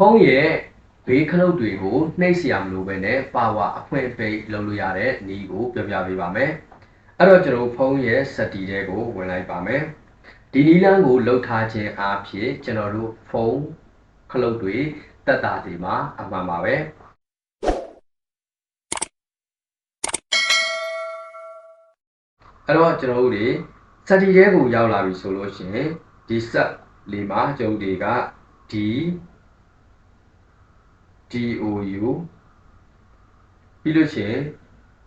ဖုန်းရဲ့ဘေးခလုတ်တွေကိုနှိပ်စရာမလိုပဲနဲ့ပါဝါအဖွင့်ပိတ်လုပ်လို့ရတဲ့နည်းကိုပြောပြပေးပါမယ်။အဲ့တော့ကျွန်တော်ဖုန်းရဲ့ setting တွေကိုဝင်လိုက်ပါမယ်။ဒီနည်းလမ်းကိုလှုပ်ထားခြင်းအဖြစ်ကျွန်တော်တို့ဖုန်းခလုတ်တွေတက်တာဒီမှာအမှန်ပါပဲ။ဲ့တော့ကျွန်တော်တို့တွေစက်တီရဲကိုရောက်လာပြီဆိုလို့ရှိရင်ဒီဆက်လေးမှာကျွန်တော်တို့တွေကဒီ DOU ပြီးလို့ရှိရင်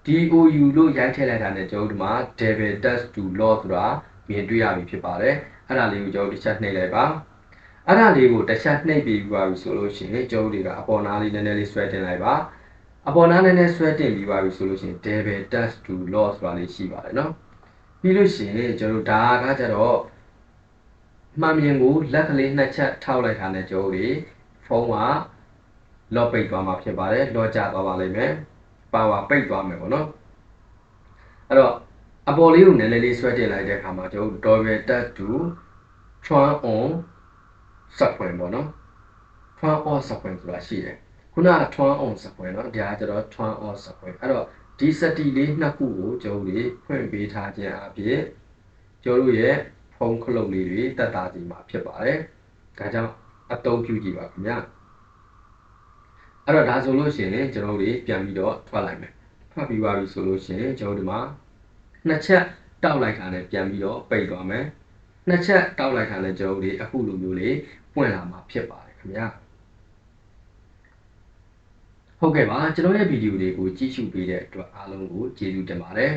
DOU လို့ရိုက်ထည့်လိုက်တာနဲ့ကျွန်တော်တို့ဒီမှာ Devil Test to Law ဆိုတာမြင်တွေ့ရပြီဖြစ်ပါတယ်အဲ့ဒါလေးကိုကျွန်တော်တို့တစ်ချက်နှိပ်လိုက်ပါအဲ့ဒါလေးကိုတစ်ချက်နှိပ်ပြီးပါပြီဆိုလို့ရှိရင်ကျွန်တော်တို့တွေကအပေါ်နားလေးနည်းနည်းလေးဆွဲတင်လိုက်ပါအပေါ်နားနည်းနည်းဆွဲတင်ပြီးပါပြီဆိုလို့ရှိရင် Devil Test to Law ဆိုတာလေးရှိပါတယ်နော်ပြီးလို့ရှိရင်ကျွန်တော်တို့ဒါကကြတော့မှန်မြင်ကိုလက်ကလေးနှစ်ချက်ထောက်လိုက်တာနဲ့ကျွန်တော်တို့တွေဖုန်းက လော့ပိတ်သွားမှာဖြစ်ပါတယ်လော့ကျသွားပါလိမ့်မယ်ပါဝါပိတ်သွားမယ်ပေါ့နော်အဲ့တော့အပေါ်လေးကိုနည်းနည်းလေးဆွဲတင်လိုက်တဲ့အခါမှာကျွန်တော်တို့ double tap to turn on စက်ဖွင့်ပေါ့နော် turn on စက်ဖွင့်ဆိုတာရှိတယ်ခုနက turn on စက်ဖွင့်เนาะဒီဟာကျတော့ turn on စက်ဖွင့်အဲ့တော့ဒီစက်တီလေးနှစ်ခုကိုကျွန်တော်တို့ဖွင့်ပေးထားခြင်းအပြင်ကျွန်တော်တို့ရဲ့ဖုန်းခလုတ်လေးတွေတက်တာစီမှာဖြစ်ပါတယ်ဒါကြောင့်အသုံးပြုကြည့်ပါခင်ဗျာ အဲ့တော့ဒါဆိုလို့ရှိရင်ကျွန်တော်တို့ပြန်ပြီးတော့ထွက်လိုက်မယ်ထွက်ပြီးသွားပြီဆိုလို့ရှိရင်ကျွန်တော်တို့ဒီမှာနှစ်ချက်တောက်လိုက်တာနဲ့ပြန်ပြီးတော့ပိတ်သွားမယ်နှစ်ချက်တောက်လိုက်တာနဲ့ကျွန်တော်တို့အခုလိုမျိုးလေးပွင့်လာမှာဖြစ်ပါတယ်ခင်ဗျာဟုတ်ကဲ့ပါကျွန်တော်ရဲ့ဗီဒီယိုလေးကိုကြည့်ရှုပေးတဲ့အတွက်အားလုံးကိုကျေးဇူးတင်ပါတယ်